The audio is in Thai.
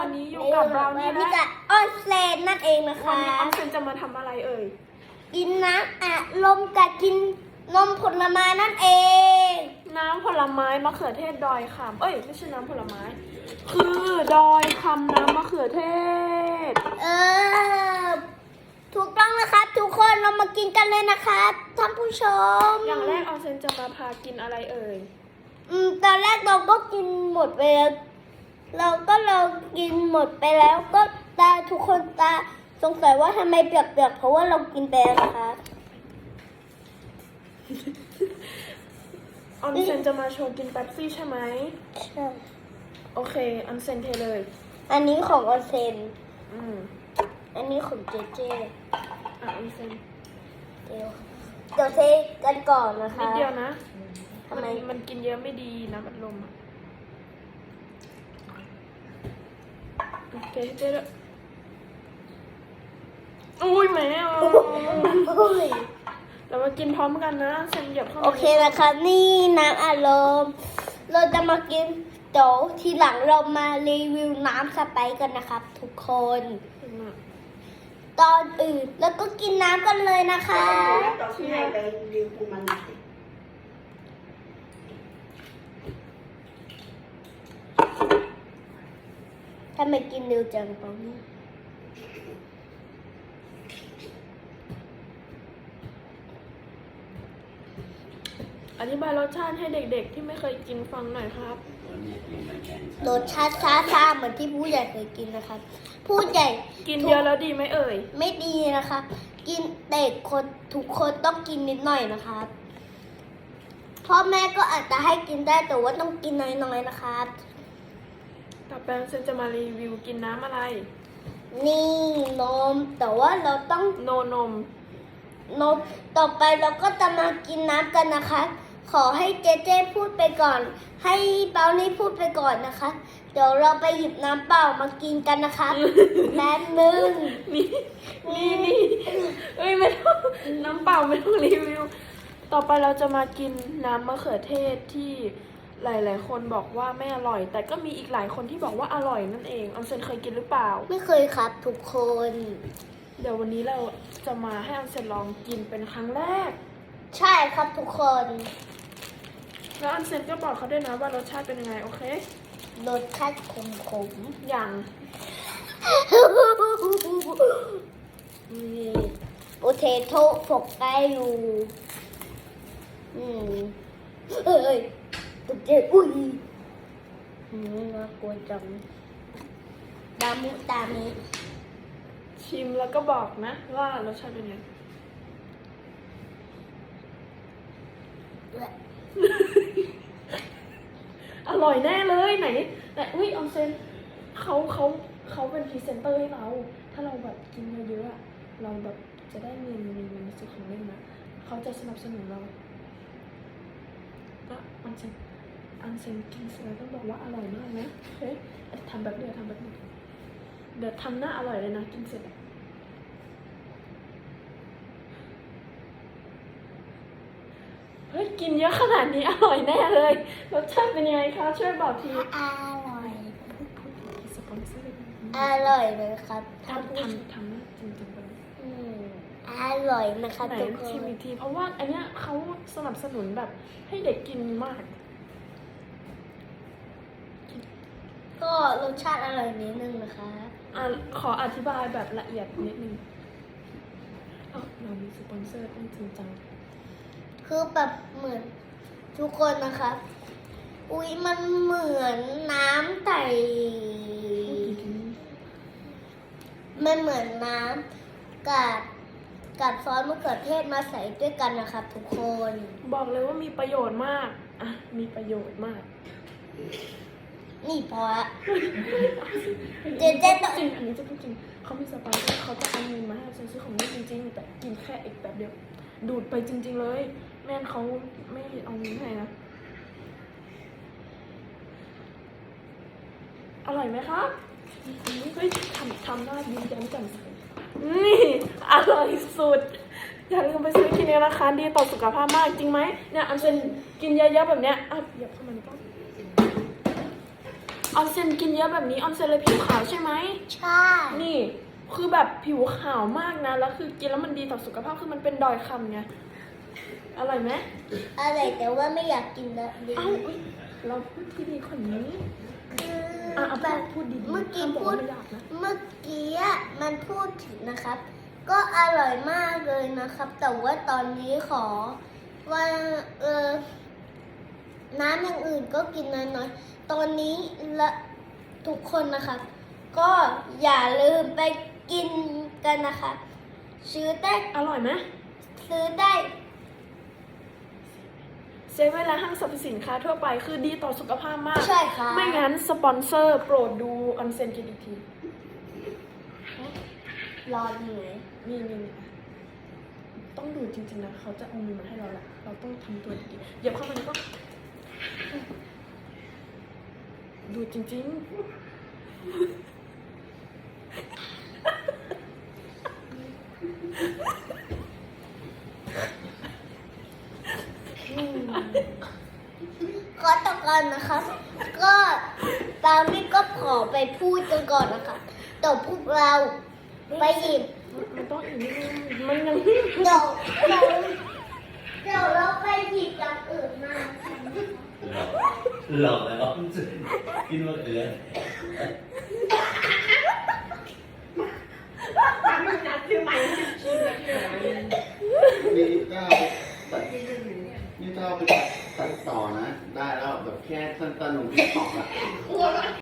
วันนี้อยู่กับบราวนี่นี่และกับออนเซนนั่นเองนะวันคะ นี้ออนเซนจะมาทำอะไรเอ่ย กินน้ำอัดลมกับกินนมผลไม้นั่นเอง น้ำผลไม้มะเขือเทศดอยคำเอ้ยไม่ใช่น้ำผลไม้ คือดอยคำน้ำมะเขือเทศ เออ ถูกต้องนะครับ ทุกคนเรามากินกันเลยนะครับท่านผู้ชมอย่างแรกออนเซนจะมาพากินอะไรเอ่ย อืมตอนแรกเราก็กินหมดไปแล้ว เราก็ลองกินหมดไปแล้วก็ตาทุกคนตาสงสัยว่าทำไมเปียกๆเพราะว่าเรากินไปแล้วนะคะออนเซนจะมาโชว์กินแป๊บซี่ใช่ไหมใช่โอเคออนเซนเทเลย อันนี้ของออนเซนอืมอันนี้ของเจเจอะออนเซนเดี๋ยวเดี๋ยวเทกันก่อนนะคะนิดเดียวนะทำไมนมันกินเยอะไม่ดีน้ำอัดลมอะ โอเคเจ๊ด้วยอุ้ยแมวโอ้ยเรามากินพร้อมกันนะเซนเหยียบเข้ามาโอเคนะคะนี่น้ำอารมณ์ เราจะมากินเดี๋ยวทีหลังเรามารีวิวน้ำสไปซ์กันนะครับ ทุกคน ตอนอื่นแล้วก็กินน้ำกันเลยนะคะตอนที่ให้ไปดิวกูมันหน่อย ถ้าไม่กินเร็วจังตอนนี้อธิบายรสชาติให้เด็กๆ ที่ไม่เคยกินฟังหน่อยครับ รสชาติซาซาเหมือนที่ผู้ใหญ่เคยกินนะครับ ผู้ใหญ่กินเยอะแล้วดีไหมเอ่ย ไม่ดีนะคะกินเด็กคนทุกคนต้องกินนิดหน่อยนะคะพ่อแม่ก็อาจจะให้กินได้แต่ว่าต้องกินน้อยๆนะครับ ต่อไปเซนจะมารีวิวกินน้ำอะไร นี่นม แต่ว่าเราต้องโนนม นม ต่อไปเราก็จะมากินน้ำกันนะคะ ขอให้เจเจพูดไปก่อน ให้เปานี่พูดไปก่อนนะคะ เดี๋ยวเราไปหยิบน้ำเปล่ามากินกันนะคะแป๊บนึงนี่นี่นี่เอ้ยไม่ต้องน้ำเปล่าไม่ต้องรีวิว ต่อไปเราจะมากินน้ำมะเขือเทศที่ หลาย ๆ คนบอกว่าไม่อร่อย แต่ก็มีอีกหลายคนที่บอกว่าอร่อยนั่นเองออนเซนเคยกินหรือเปล่า ไม่เคยครับทุกคน เดี๋ยววันนี้เราจะมาให้ออนเซนลองกินเป็นครั้งแรก ใช่ครับทุกคน แล้วออนเซนก็บอกเขาด้วยนะว่ารสชาติเป็นยังไงโอเค รสชาติขมขมอย่างๆนี่โปเทโต้ผกไก่อยู่อืมเอ้ย ตกใจอุ้ยอืมน่ากลัวจังดามุตามิชิมแล้วก็บอกนะ ว่ารสชาติเป็นยังไงอร่อยแน่เลยไหนแต่อุ้ยออนเซนเขาเขาเขาเป็นพรีเซนเตอร์ให้เรา ถ้าเราแบบกินเยอะๆอะเราแบบจะได้เงินมีเงินซื้อของเล่นนะเขาจะสนับสนุนเราก็ออนเซน ออนเซนกินเสร็จแล้วต้องบอกว่าอร่อยมากนะเฮ้ยทำแบบเดียวทำแบบนี้เดี๋ยวทำหน้าอร่อยเลยนะกินเสร็จอะเฮ้ยกินเยอะขนาดนี้อร่อยแน่เลยรสชาติเป็นยังไงคะช่วยบอกทีอร่อยสปอนเซอร์อร่อยเลยครับทำทำทำนะจริงๆเลยอืมอร่อยนะคะไหนทุกคชิมนอีกทีเพราะว่าอันเนี้ยเขาสนับสนุนแบบให้เด็กกินมาก ก็รสชาติอร่อยนิดนึงนะคะอะขออธิบายแบบละเอียดนิดนึงเอ้าเรามีสปอนเซอร์ต้องจริงจังคือแบบเหมือนทุกคนนะคะอุ๊ยมันเหมือนน้ำไก่มันเหมือนน้ำกับกับซอสมะเขือเทศมาใส่ด้วยกันนะครับทุกคน บอกเลยว่ามีประโยชน์มาก อะ มีประโยชน์มาก นี่พอละเจเจจต้องริงอันนี้จะพูดจริงเขามีสปอนเซอร์เขาจะเอาเงินมาให้เราซื้อของเล่นจริงๆแต่กินแค่อีกแบบเดียว ดูดไปจริง ๆ เลย แม่งั้นเขาไม่เอาเงินให้นะ อร่อยไหมครับเฮ้ยทำทำหน้ายิ้มแย้มแจ่มใสนี่อร่อยสุด อย่าลืมไปซื้อกินกันนะคะดีต่อสุขภาพมากจริงไหมเนี่ยอันเซนกินเยอะๆแบบเนี้ยอะเหยียบเข้ามาในกล้อง ออนเซนกินเยอะแบบนี้ออนเซนเลยผิวขาวใช่ไหม ใช่นี่นี่คือแบบผิวขาวมากนะ แล้วคือกินแล้วมันดีต่อสุขภาพคือมันเป็นดอยคำไงอร่อยไหมอะไรแต่ว่าไม่อยากกินแล้วดิเอ้าอุ๊ยเราพูดที่ดีคนนี้คืออะเอาแบพูบดพูดดีๆเมื่อกี้ห้าบพูว่าด ไม่อยากนะ เมื่อกี้อะมันพูดถึงนะครับ ก็อร่อยมากเลยนะครับ แต่ว่าตอนนี้ขอว่าเออ น้ำอย่างอื่นก็กินน้อยๆ ตอนนี้ละทุกคนนะครับก็อย่าลืมไปกินกันนะคะ ซื้อได้อร่อยไหมซื้อได้เซเว่นและห้างสรรพสินค้าทั่วไปคือดีต่อสุขภาพมาก ใช่ค่ะไม่งั้นสปอนเซอร์โปรดดูออนเซนกินอีกทีรออยู่ไหนนี่นี่นี่ต้องดูจริงๆนะเขาจะเอามือมาให้เราแหละเราต้องทำตัวดีๆเหยียบเข้ามาแล้วก็ ดูจริงขอตะกอนนะครับก็ตามนี้ก็ขอไปพูดกันก่อนนะคะเดี๋ยวพวกเราไปหยิบๆมันต้องอีกนิดนึงมันยัง เดี๋ยวเดี๋ยวเดี๋ยวเราไปหยิบอย่างอื่นมา หลอกแล้วกินมะเขือทำมันนัดคือใหม่ชิมแล้วที่ไหนนี่ก็เอาไปนี่ก็เอาไปตัดต่อนะ ได้แล้วแบบแค่สั้นๆลงที่สองอะ